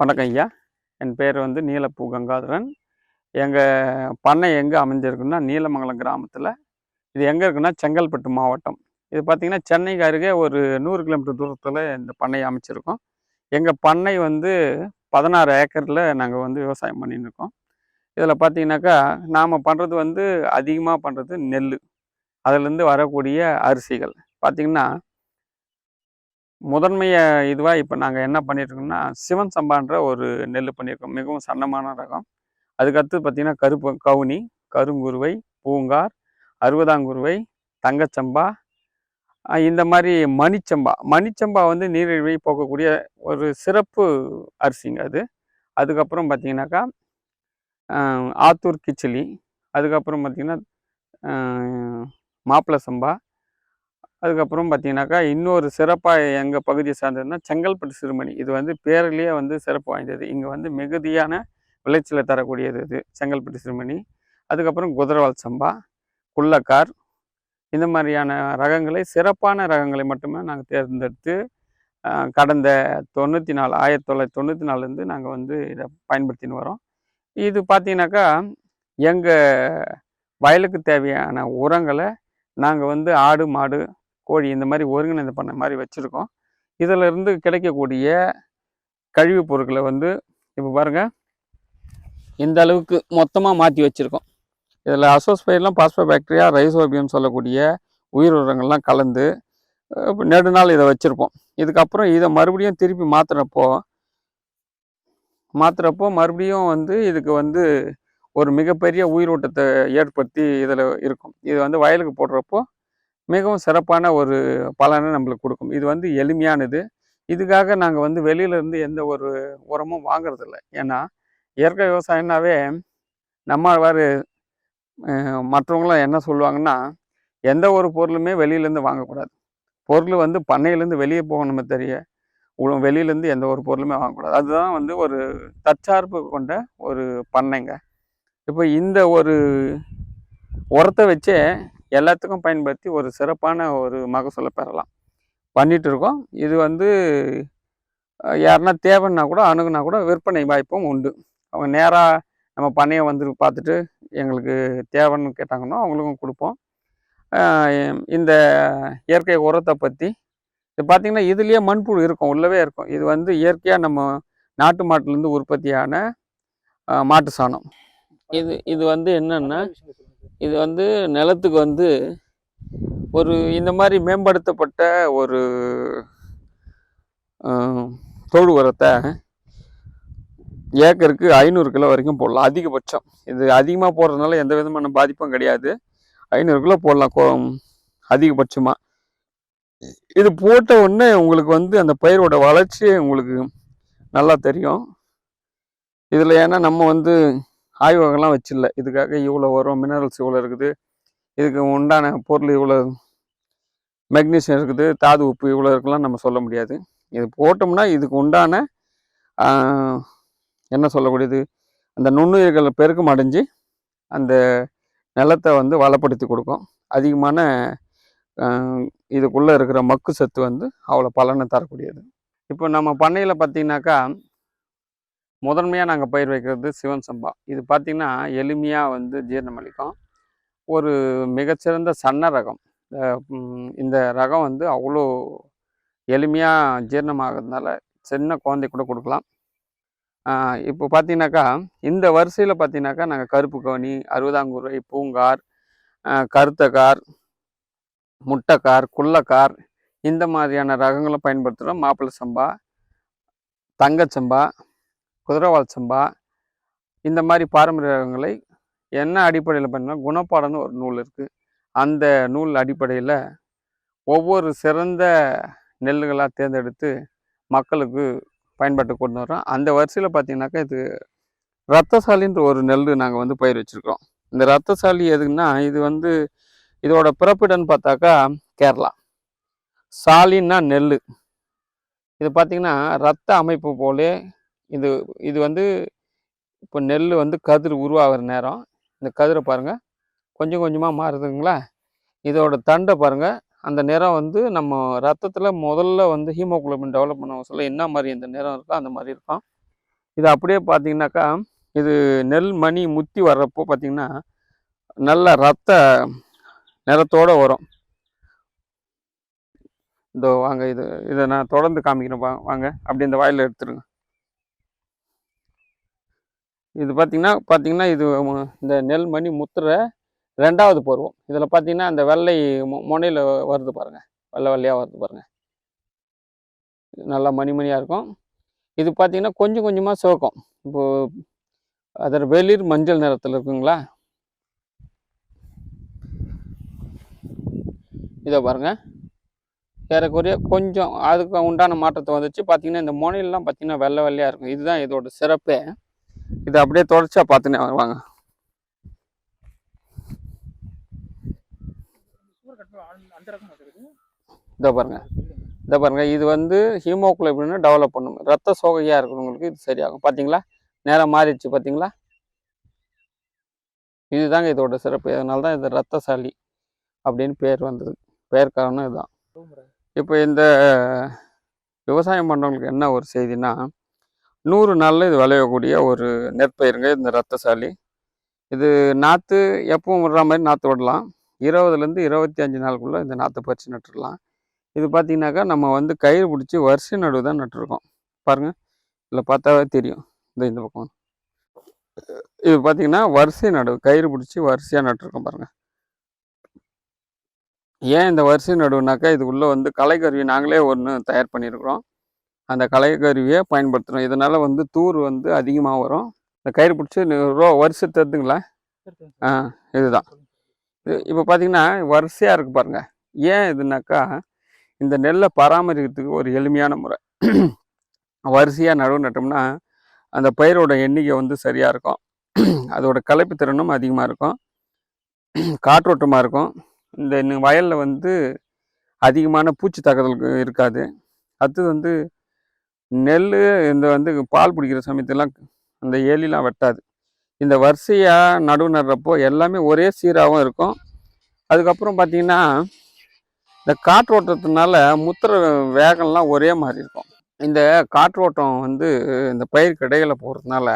வணக்கம் ஐயா. என் பேர் வந்து நீலப்பூ கங்காதரன். எங்கள் பண்ணை எங்கே அமைஞ்சிருக்குன்னா நீலமங்கலம் கிராமத்தில். இது எங்கே இருக்குன்னா செங்கல்பட்டு மாவட்டம். இது பார்த்திங்கன்னா சென்னைக்கு அருகே ஒரு நூறு கிலோமீட்டர் தூரத்தில் இந்த பண்ணை அமைச்சிருக்கோம். எங்கள் பண்ணை வந்து பதினாறு ஏக்கரில் நாங்கள் வந்து விவசாயம் பண்ணின்னு இருக்கோம். இதில் பார்த்தீங்கன்னாக்கா நாம் பண்ணுறது வந்து அதிகமாக பண்ணுறது நெல் அதிலேருந்து வரக்கூடிய அரிசிகள். பார்த்திங்கன்னா முதன்மைய இதுவாக இப்போ நாங்கள் என்ன பண்ணியிருக்கோம்னா சிவன் சம்பான்ற ஒரு நெல் பண்ணியிருக்கோம் மிகவும் சன்னமான ரகம். அதுக்கடுத்து பார்த்திங்கன்னா கருப்பு கவுனி கருங்குருவை பூங்கார் அறுபதாங்குருவை தங்கச்சம்பா இந்த மாதிரி மணிச்சம்பா. மணிச்சம்பா வந்து நீரிழிவை போக்கக்கூடிய ஒரு சிறப்பு அரிசிங்க அது. அதுக்கப்புறம் பார்த்தீங்கன்னாக்கா ஆத்தூர் கிச்சிலி. அதுக்கப்புறம் பார்த்திங்கன்னா மாப்பிள சம்பா. அதுக்கப்புறம் பார்த்தீங்கன்னாக்கா இன்னொரு சிறப்பாக எங்கள் பகுதியை சார்ந்ததுன்னா செங்கல்பட்டு சிறுமணி. இது வந்து பேரிலேயே வந்து சிறப்பு வாய்ந்தது. இங்கே வந்து மிகுதியான விளைச்சலை தரக்கூடியது இது செங்கல்பட்டு சிறுமணி. அதுக்கப்புறம் குதிரவால் சம்பா குள்ளக்கார். இந்த மாதிரியான ரகங்களை சிறப்பான ரகங்களை மட்டுமே நாங்கள் தேர்ந்தெடுத்து கடந்த தொண்ணூற்றி நாலு ஆயிரத்தி தொள்ளாயிரத்தி தொண்ணூற்றி நாலுலேருந்து நாங்கள் வந்து இதை பயன்படுத்தின்னு வரோம். இது பார்த்தீங்கன்னாக்கா எங்கள் வயலுக்கு தேவையான உரங்களை நாங்கள் வந்து ஆடு மாடு கோழி இந்த மாதிரி ஒருங்கிணைந்த பண்ண மாதிரி வச்சுருக்கோம். இதில் இருந்து கிடைக்கக்கூடிய கழிவுப் பொருட்களை வந்து இப்போ பாருங்கள் இந்த அளவுக்கு மொத்தமாக மாற்றி வச்சுருக்கோம். இதில் அசோஸ்பைர்லாம் பாஸ்போபாக்டீரியா ரைசோபியம் சொல்லக்கூடிய உயிர் உரங்கள்லாம் கலந்து நெடுநாள் இதை வச்சுருப்போம். இதுக்கப்புறம் இதை மறுபடியும் திருப்பி மாற்றுறப்போ மாற்றுறப்போ மறுபடியும் வந்து இதுக்கு வந்து ஒரு மிகப்பெரிய உயிரோட்டத்தை ஏற்படுத்தி இதில் இருக்கும். இது வந்து வயலுக்கு போடுறப்போ மிகவும் சிறப்பான ஒரு பலனை நம்மளுக்கு கொடுக்கும். இது வந்து எளிமையானது. இதுக்காக நாங்கள் வந்து வெளியிலேருந்து எந்த ஒரு உரமும் வாங்குறதில்ல. ஏன்னா இயற்கை விவசாயம்னாவே நம்ம வேறு மற்றவங்களாம் என்ன சொல்லுவாங்கன்னா எந்த ஒரு பொருளுமே வெளியிலேருந்து வாங்கக்கூடாது. பொருள் வந்து பண்ணையிலேருந்து வெளியே போகணுமே தெரிய உ- வெளியிலேருந்து எந்த ஒரு பொருளுமே வாங்கக்கூடாது. அதுதான் வந்து ஒரு தற்சார்பு கொண்ட ஒரு பண்ணைங்க. இப்போ இந்த ஒரு உரத்தை வச்சே எல்லாத்துக்கும் பயன்படுத்தி ஒரு சிறப்பான ஒரு மகசூலை பெறலாம். பண்ணிகிட்டு இருக்கோம் இது வந்து யாருன்னா தேவைன்னா கூட அணுகுனா கூட விற்பனை வாய்ப்பும் உண்டு. அவங்க நேராக நம்ம பண்ணையை வந்து பார்த்துட்டு எங்களுக்கு தேவைன்னு கேட்டாங்கன்னா அவங்களுக்கும் கொடுப்போம். இந்த இயற்கை உரத்தை பற்றி இது பார்த்திங்கன்னா இதுலேயே மண்புழு இருக்கும் உள்ளவே இருக்கும். இது வந்து இயற்கையாக நம்ம நாட்டு மாட்டிலேருந்து உற்பத்தியான மாட்டு சாணம். இது இது வந்து என்னென்னா இது வந்து நிலத்துக்கு வந்து ஒரு இந்த மாதிரி மேம்படுத்தப்பட்ட ஒரு தோடு தொழு உரத்தை ஏக்கருக்கு ஐநூறு கிலோ வரைக்கும் போடலாம். அதிகபட்சம். இது அதிகமாக போடுறதுனால எந்த விதமான பாதிப்பும் கிடையாது. ஐநூறு கிலோ போடலாம். கோ அதிகபட்சமாக இது போட்ட உடனே உங்களுக்கு வந்து அந்த பயிரோட வளர்ச்சி உங்களுக்கு நல்லா தெரியும். இதில் ஏன்னா நம்ம வந்து ஆய்வகம்லாம் வச்சிடல இதுக்காக இவ்வளோ வரும் மினரல்ஸ் இவ்வளோ இருக்குது. இதுக்கு உண்டான பொருள் இவ்வளோ மெக்னீஷியம் இருக்குது தாது உப்பு இவ்வளோ இருக்கலாம் நம்ம சொல்ல முடியாது. இது போட்டோம்னா இதுக்கு உண்டான என்ன சொல்லக்கூடியது? அந்த நுண்ணுயிர்கள் பெருக்கம் அடைஞ்சு அந்த நிலத்தை வந்து வளப்படுத்தி கொடுக்கும். அதிகமான இதுக்குள்ளே இருக்கிற மக்கு சத்து வந்து அவ்வளோ பலனை தரக்கூடியது. இப்போ நம்ம பண்ணையில் பார்த்தீங்கன்னாக்கா முதன்மையாக நாங்கள் பயிர் வைக்கிறது சிவன் சம்பா. இது பார்த்திங்கன்னா எளிமையாக வந்து ஜீரணமளிக்கும். ஒரு மிகச்சிறந்த சன்ன ரகம். இந்த, இந்த ரகம் வந்து அவ்வளோ எளிமையாக ஜீரணமாகிறதுனால சின்ன குழந்தை கூட கொடுக்கலாம். இப்போ பார்த்தீங்கன்னாக்கா இந்த வரிசையில் பார்த்தீங்கன்னாக்கா நாங்கள் கருப்பு கவனி அறுபதாங்குறை பூங்கார் கருத்தக்கார் முட்டைக்கார் குள்ளக்கார் இந்த மாதிரியான ரகங்களை பயன்படுத்துகிறோம் மாப்பிள்ளை சம்பா தங்கச்சம்பா குதிரவால் சம்பா. இந்த மாதிரி பாரம்பரியங்களை என்ன அடிப்படையில் பண்ணால் குணப்பாடம்னு ஒரு நூல் இருக்குது அந்த நூல் அடிப்படையில் ஒவ்வொரு சிறந்த நெல்லுகளாக தேர்ந்தெடுத்து மக்களுக்கு பயன்பாட்டு கொண்டு வரோம் அந்த வரிசையில் பார்த்தீங்கன்னாக்கா இது ரத்தசாலின்ற ஒரு நெல் நாங்கள் வந்து பயிர் வச்சுருக்கோம் இந்த ரத்தசாலி எதுக்குன்னா இது வந்து இதோட பிறப்பிடம்னு பார்த்தாக்கா கேரளா. சாலின்னா நெல் இது பார்த்தீங்கன்னா ரத்த அமைப்பு போலே இது இது வந்து இப்போ நெல் வந்து கதிர் உருவாகிற நேரம். இந்த கதிரை பாருங்கள் கொஞ்சம் கொஞ்சமாக மாறுதுங்களா? இதோட தண்டை பாருங்கள் அந்த நிறம் வந்து நம்ம ரத்தத்தில் முதல்ல வந்து ஹீமோகுளோபின் டெவலப் பண்ண சொல்ல என்ன மாதிரி இந்த நிறம் இருக்கோ அந்த மாதிரி இருக்கும். இது அப்படியே பார்த்தீங்கன்னாக்கா இது நெல் மணி முத்தி வர்றப்போ பார்த்தீங்கன்னா நல்ல ரத்த நிறத்தோடு வரும். இதோ வாங்க இது இதை நான் தொடர்ந்து காமிக்கிறேன். வாங்க. அப்படி இந்த வாயில் எடுத்துருங்க. இது பார்த்தீங்கன்னா பார்த்திங்கன்னா இது இந்த நெல் மணி முத்துற ரெண்டாவது பருவம். இதில் பார்த்தீங்கன்னா அந்த வெள்ளை முனையில் வருது பாருங்கள் வெள்ளை வெள்ளையாக வருது பாருங்கள் நல்லா மணி மணியாக இருக்கும். இது பார்த்தீங்கன்னா கொஞ்சம் கொஞ்சமாக சிவக்கும். இப்போது அதில் வெளிர் மஞ்சள் நிறத்தில் இருக்குங்களா? இதை பாருங்கள் ஏறக்குறைய கொஞ்சம் அதுக்கு உண்டான மாற்றத்தை வந்துச்சு. பார்த்தீங்கன்னா இந்த முனையெல்லாம் பார்த்தீங்கன்னா வெள்ளை வெள்ளையாக இருக்கும். இதுதான் இதோட சிறப்பே. இது அப்படியே தொடர்ச்சியா பார்த்துனே வாங்க. இதை பாருங்க. இதை பாருங்க. இது வந்து ஹீமோகுளோபின் டெவலப் பண்ணும். ரத்த சோகையாக இருக்கிறவங்களுக்கு இது சரியாகும். பார்த்தீங்களா நேரம் மாறிடுச்சு பார்த்தீங்களா இதுதாங்க இதோட சிறப்பு. அதனால தான் இது ரத்தசாலி அப்படின்னு பேர் வந்தது. பேர் காரணம் இதுதான். இப்போ இந்த விவசாயம் பண்ணுறவங்களுக்கு என்ன ஒரு செய்தினா நூறு நாளில் இது விளையக்கூடிய ஒரு நெற்பயிருங்க இந்த ரத்தசாலி இது நாற்று எப்பவும் விடுற மாதிரி நாற்று விடலாம். இருபதுலேருந்து இருபத்தி அஞ்சு நாளுக்குள்ளே இந்த நாற்று பறித்து நட்டுடலாம் இது பார்த்தீங்கன்னாக்கா நம்ம வந்து கயிறு பிடிச்சி வரிசை நடுவு தான் நட்டுருக்கோம். பாருங்கள் இதில் பார்த்தாவே தெரியும். இந்த இந்த பக்கம். இது பார்த்தீங்கன்னா வரிசை நடுவு கயிறு பிடிச்சி வரிசையாக நட்டுருக்கோம் பாருங்கள் ஏன் இந்த வரிசை நடுவுனாக்கா இதுக்குள்ளே வந்து கலைக்கருவி நாங்களே ஒன்று தயார் பண்ணியிருக்கிறோம் அந்த கலைக்கருவியை பயன்படுத்துகிறோம் இதனால் வந்து தூர் வந்து அதிகமாக வரும். இந்த கயிறு பிடிச்சி ரோ வரிசை தெரிதுங்களா ஆ இதுதான். இது இப்போ பார்த்தீங்கன்னா வரிசையாக இருக்கு பாருங்கள் ஏன் இதுனாக்கா இந்த நெல்லை பராமரிக்கிறதுக்கு ஒரு எளிமையான முறை. வரிசையாக நடவு நட்டோம்னா அந்த பயிரோட எண்ணிக்கை வந்து சரியாக இருக்கும். அதோட களைப்பு திறனும் அதிகமாக இருக்கும். காற்றோட்டமாக இருக்கும். இந்த வயலில் வந்து அதிகமான பூச்சி தாக்குதல் இருக்காது. அடுத்தது வந்து நெல் இந்த வந்து பால் பிடிக்கிற சமயத்தெல்லாம் அந்த எலிலாம் வெட்டாது. இந்த வரிசையாக நடுவு நடுறப்போ எல்லாமே ஒரே சீராகவும் இருக்கும். அதுக்கப்புறம் பார்த்தீங்கன்னா இந்த காற்றோட்டத்தினால முத்திர வேகம்லாம் ஒரே மாதிரி இருக்கும். இந்த காற்றோட்டம் வந்து இந்த பயிர் கிடையில போகிறதுனால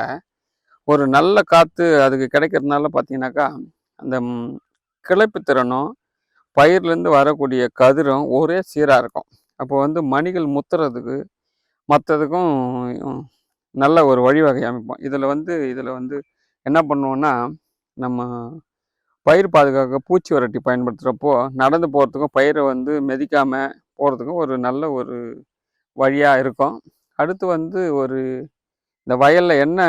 ஒரு நல்ல காற்று அதுக்கு கிடைக்கிறதுனால பார்த்தீங்கன்னாக்கா அந்த கிளப்பு கிளைப்பு திறனும் பயிர்லேருந்து வரக்கூடிய கதிரும் ஒரே சீராக இருக்கும். அப்போ வந்து மணிகள் முத்துறதுக்கு மற்றதுக்கும் நல்ல ஒரு வழிவகை அமைப்போம். இதில் வந்து இதில் வந்து என்ன பண்ணுவோன்னா நம்ம பயிர் பாதுகாக்க பூச்சி வரட்டி பயன்படுத்துகிறப்போ நடந்து போகிறதுக்கும் பயிரை வந்து மிதிக்காமல் போகிறதுக்கும் ஒரு நல்ல ஒரு வழியாக இருக்கும். அடுத்து வந்து ஒரு இந்த வயலில் என்ன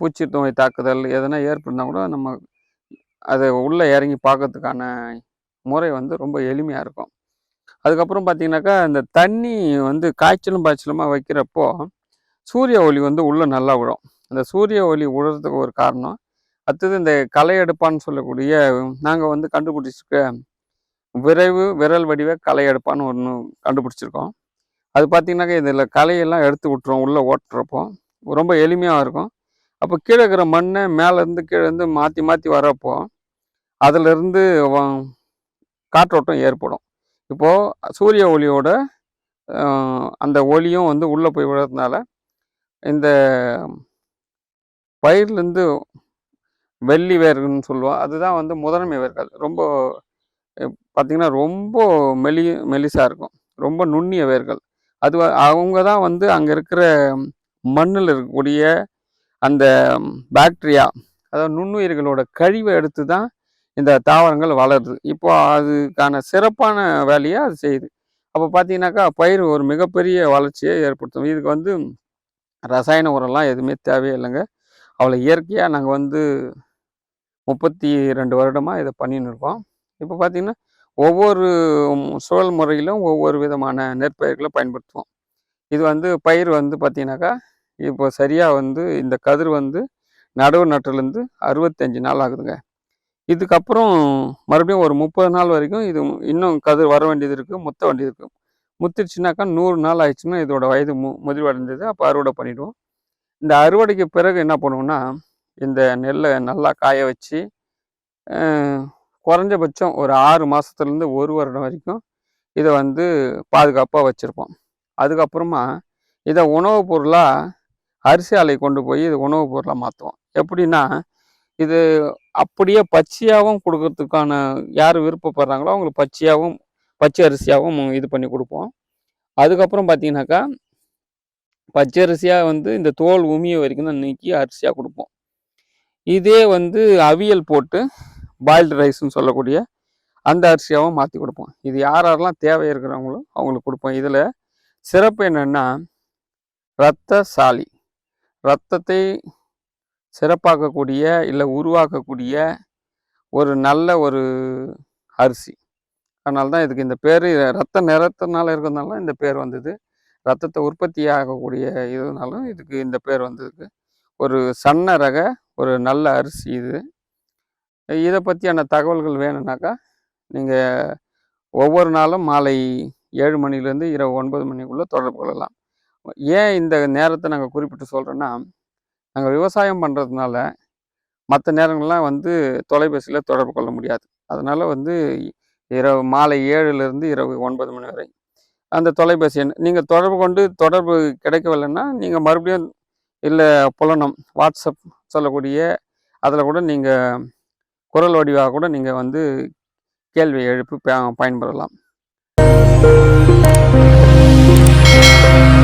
பூச்சி நோய் தாக்குதல் எதனா ஏற்படுனா கூட நம்ம அதை உள்ளே இறங்கி பார்க்கறதுக்கான முறை வந்து ரொம்ப எளிமையாக இருக்கும். அதுக்கப்புறம் பார்த்தீங்கன்னாக்கா இந்த தண்ணி வந்து காய்ச்சலும் பாய்ச்சலுமா வைக்கிறப்போ சூரிய ஒளி வந்து உள்ளே நல்லா விழும். அந்த சூரிய ஒளி விழுறதுக்கு ஒரு காரணம். அடுத்தது இந்த களை எடுப்பான்னு சொல்லக்கூடிய நாங்கள் வந்து கண்டுபிடிச்சிருக்க விரைவு விரல் வடிவ களை எடுப்பான்னு ஒன்று கண்டுபிடிச்சிருக்கோம். அது பார்த்திங்கனாக்கா இதில் களையெல்லாம் எடுத்து விட்டுரும் உள்ளே ஓட்டுறப்போ. ரொம்ப எளிமையாக இருக்கும். அப்போ கீழே இருக்கிற மண்ணை மேலேருந்து கீழே இருந்து மாற்றி மாற்றி வரப்போ அதிலிருந்து காற்றோட்டம் ஏற்படும். இப்போது சூரிய ஒளியோட அந்த ஒளியும் வந்து உள்ளே போய் விடுறதுனால இந்த பயிர்லேருந்து வெள்ளி வேர்கள்னு சொல்லுவோம். அதுதான் வந்து முதன்மை வேர்கள். ரொம்ப பார்த்திங்கன்னா பார்த்தீங்கன்னா ரொம்ப மெலி மெலிசாக இருக்கும். ரொம்ப நுண்ணிய வேர்கள். அது அவங்க தான் வந்து அங்கே இருக்கிற மண்ணில் இருக்கக்கூடிய அந்த பாக்டீரியா அதாவது நுண்ணுயிர்களோட கழிவை எடுத்து தான் இந்த தாவரங்கள் வளருது. இப்போ அதுக்கான சிறப்பான வேலையை அது செய்யுது. அப்போ பார்த்தீங்கன்னாக்கா பயிர் ஒரு மிகப்பெரிய வளர்ச்சியை ஏற்படுத்தும். இதுக்கு வந்து ரசாயன உரம்லாம் எதுவுமே தேவையில்லைங்க. அவ்வளோ இயற்கையாக நாங்கள் வந்து முப்பத்தி ரெண்டு வருடமாக இதை பண்ணின்னு இருக்கோம். இப்போ பார்த்தீங்கன்னா ஒவ்வொரு சூழல் முறையிலும் ஒவ்வொரு விதமான நெற்பயிர்களை பயன்படுத்துவோம். இது வந்து பயிர் வந்து பார்த்தீங்கன்னாக்கா இப்போ சரியாக வந்து இந்த கதிர் வந்து நடவு நட்டுலேருந்து அறுபத்தஞ்சு நாள் ஆகுதுங்க. இதுக்கப்புறம் மறுபடியும் ஒரு முப்பது நாள் வரைக்கும் இது இன்னும் கதிர் வர வேண்டியது இருக்குது முத்த வேண்டியது இருக்குது முத்திருச்சுனாக்கா நூறு நாள் ஆயிடுச்சுன்னா இதோட வயது மு முதிர்வடைந்தது. அப்போ அறுவடை பண்ணிடுவோம். இந்த அறுவடைக்கு பிறகு என்ன பண்ணுவோம்னா இந்த நெல்லை நல்லா காய வச்சு குறைஞ்சபட்சம் ஒரு ஆறு மாதத்துலேருந்து ஒரு வருடம் வரைக்கும் இதை வந்து பாதுகாப்பாக வச்சுருப்போம். அதுக்கப்புறமா இதை உணவுப் பொருளாக அரிசி ஆலை கொண்டு போய் இது உணவுப் பொருளாக மாற்றுவோம் எப்படின்னா இது அப்படியே பச்சையாகவும் கொடுக்கறதுக்கான யார் விருப்பப்படுறாங்களோ அவங்களுக்கு பச்சையாகவும் பச்சை அரிசியாகவும் இது பண்ணி கொடுப்போம். அதுக்கப்புறம் பார்த்தீங்கன்னாக்கா பச்சை அரிசியாக வந்து இந்த தோல் உமிய வரைக்கும் தான் நீக்கி அரிசியாக கொடுப்போம். இதே வந்து அவியல் போட்டு பாயில்டு ரைஸ்னு சொல்லக்கூடிய அந்த அரிசியாகவும் மாற்றி கொடுப்போம். இது யார் யாரெல்லாம் தேவை இருக்கிறவங்களோ அவங்களுக்கு கொடுப்போம். இதில் சிறப்பு என்னென்னா இரத்த சாலி ரத்தத்தை சிறப்பாக்கக்கூடிய இல்லை உருவாக்கக்கூடிய ஒரு நல்ல ஒரு அரிசி. அதனால தான் இதுக்கு இந்த பேர் ரத்த நிறத்தினால இருக்கிறதுனால இந்த பேர் வந்தது. ரத்தத்தை உற்பத்தி ஆகக்கூடிய இதுனாலும் இதுக்கு இந்த பேர் வந்ததுக்கு. ஒரு சன்ன ரக ஒரு நல்ல அரிசி இது. இதை பற்றியான தகவல்கள் வேணும்னாக்கா நீங்கள் ஒவ்வொரு நாளும் மாலை ஏழு மணிலேருந்து இரவு ஒன்பது மணிக்குள்ளே தொடர்பு கொள்ளலாம். ஏன் இந்த நேரத்தை நாங்கள் குறிப்பிட்டு சொல்கிறோன்னா நாங்கள் விவசாயம் பண்ணுறதுனால மற்ற நேரங்கள்லாம் வந்து தொலைபேசியில் தொடர்பு கொள்ள முடியாது. அதனால் வந்து இரவு மாலை ஏழுலேருந்து இரவு ஒன்பது மணி வரை அந்த தொலைபேசி எண் நீங்கள் தொடர்பு கொண்டு தொடர்பு கிடைக்கவில்லைன்னா நீங்கள் மறுபடியும் இல்லை புலனம் வாட்ஸ்அப் சொல்லக்கூடிய அதில் கூட நீங்கள் குரல் வடிவாக கூட நீங்கள் வந்து கேள்வி எழுப்பி ப-